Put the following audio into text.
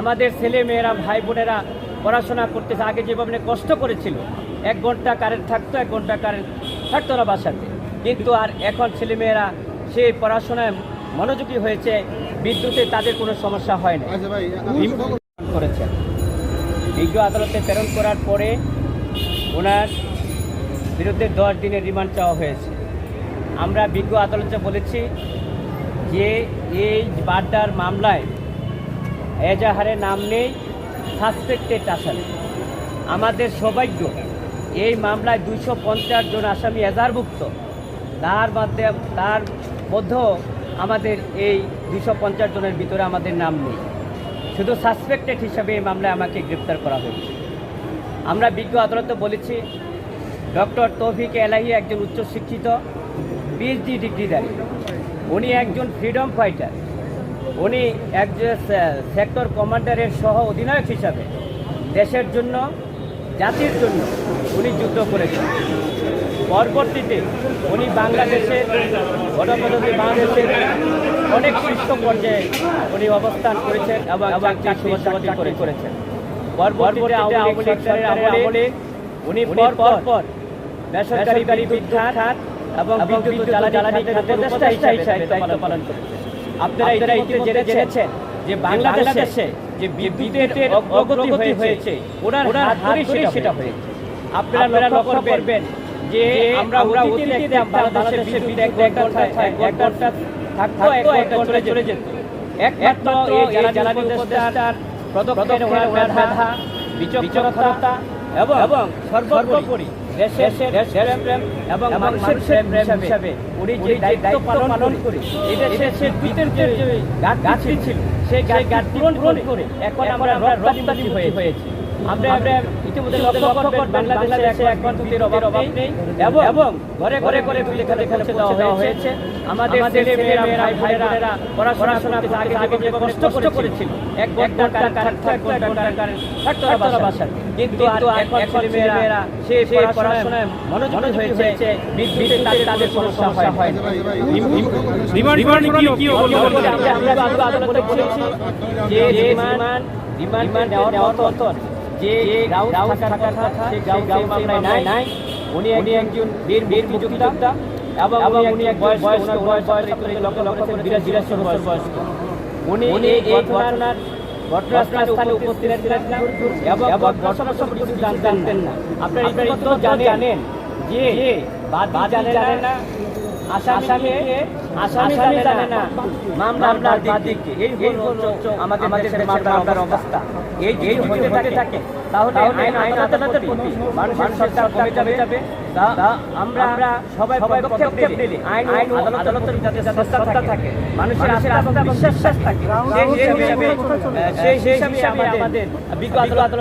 আমাদের ছেলে মেয়েরা ভাই বোনেরা পড়াশোনা করতেছে আগে যেভাবে কষ্ট করেছিল এক ঘণ্টা কারেন্ট থাকতো এক ঘণ্টা কারেন্ট থাকতো না বাসাতে। কিন্তু আর এখন ছেলেমেয়েরা সেই পড়াশোনায় মনোযোগী হয়েছে বিদ্যুতে তাদের কোনো সমস্যা হয় না। আচ্ছা করেছেন বিজ্ঞ আদালতে প্রেরণ করার পরে ওনার বিরুদ্ধে দশ দিনের রিমান্ড চাওয়া হয়েছে। আমরা বিজ্ঞ আদালতে বলেছি যে এই বাড্ডার মামলায় এজাহারের নাম নেই সাসপেক্টেড আসামি। আমাদের সৌভাগ্য, এই মামলায় দুইশো পঞ্চাশ জন আসামি এজাহারভুক্ত। তার মধ্যে তার মধ্যেও আমাদের এই দুইশো পঞ্চাশ জনের ভিতরে আমাদের নাম নেই। শুধু সাসপেক্টেড হিসাবে এই মামলায় আমাকে গ্রেপ্তার করা হয়েছে। আমরা বিজ্ঞ আদালতে বলেছি, ডক্টর তৌফিক এলাহি একজন উচ্চশিক্ষিত পিএইচডি ডিগ্রিধারী উনি একজন ফ্রিডম ফাইটার উনি একজন সেক্টর কমান্ডারের সহ অধিনায়ক হিসাবে দেশের জন্য জাতির জন্য উনি যুদ্ধ করেছেন। পরবর্তীতে উনি বাংলাদেশের গণপ্রজাতন্ত্রী বাংলাদেশের অনেক শীর্ষ পর্যায়ে উনি অবস্থান করেছেন এবং চাকরি চাকরি করেছেন। পরবর্তীতে আওয়ামী লীগ সরকারের আমলে উনি পর পর পর বেসরকারি বিদ্যুৎ খাত এবং বিদ্যুৎ জ্বালানি জ্বালানি খাতের উপদেষ্টা হিসাবে দায়িত্ব পালন করেছেন। আপনারা ইতিমধ্যে জেনেছেন যে বাংলাদেশে যে বিদ্যুতের অগ্রগতি হয়েছে ওনার হাত সেটা হয়েছে। আপনারা লক্ষ্য করবেন যে আমরা আমরা অতীতে দেখতাম বাংলাদেশের বিদ্যুৎ এক ঘণ্টা এক ঘণ্টা থাকতো এক ঘণ্টা চলে চলে যেত। একমাত্র এই জ্বালানি উপদেষ্টার পদক্ষেপে ওনার মেধা বিচক্ষণতা এবং এবং সর্বোপরি দেশের দেশপ্রেম এবং মানুষের প্রেম হিসাবে উনি যে দায়িত্ব পালন করে এই দেশের বিদ্যুতের যে ঘাটতি ছিল সেই ঘাটতি পূরণ করে এখন আমরা হয়েছে। আমরা ইতিমধ্যে লক্ষ্য করবেন বাংলাদেশে এখন বিদ্যুতের অভাব নেই। এবং এবং ঘরে ঘরে করে দুই লেখা লেখা পৌঁছে দেওয়া হয়েছে। আমাদের ছেলে মেয়েরা ভাই ভাইরা পড়াশোনা আগে আগে যে কষ্ট করেছিল। এক ঘণ্টা কারেন্ট থাকতো এক কারেন্ট থাকতো না বাসায়। কিন্তু এখন ছেলে মেয়েরা সেই সেই পড়াশোনায় মনোযোগী হয়েছে। বিদ্যুতের তাদের তাদের সমস্যা হয় হয় রিমান্ড রিমান্ড কি আমরা যে রিমান্ড রিমান্ড নেওয়ার মতন যে গ্রাউন্ড থাকার কথা সেই গ্রাউন্ড মামলায় নাই। উনি উনি একজন বীর বীর মুক্তিযোদ্ধা এবং উনি এক বয়স বয়স বয়স বয়স লক্ষ লক্ষ বিরাশি বিরাশি বছর বয়স উনি এই এই ঘটনার ঘটনাস্থলে উপস্থিত ছিলেন এবং ঘটনা কিছু জানতেন না। আপনারা জানেন যে বাদ জানে না আসামি আসামি জানে না। মামলার দিক। এই আমাদের আমাদের মামলার অবস্থা। এই এই হতে থাকে থাকে তাহলে আইন আইন আদালতের প্রতি মানুষের সত্তা কমে যাবে। যাবে। আমরা আমরা সবাই পদক্ষেপ নিলে আইন আইন আদালতের যাতে থাকে মানুষের আস্থা বিশ্বাস থাকে। সেই হিসাবে সেই হিসাবে আমাদের বিজ্ঞ আদালত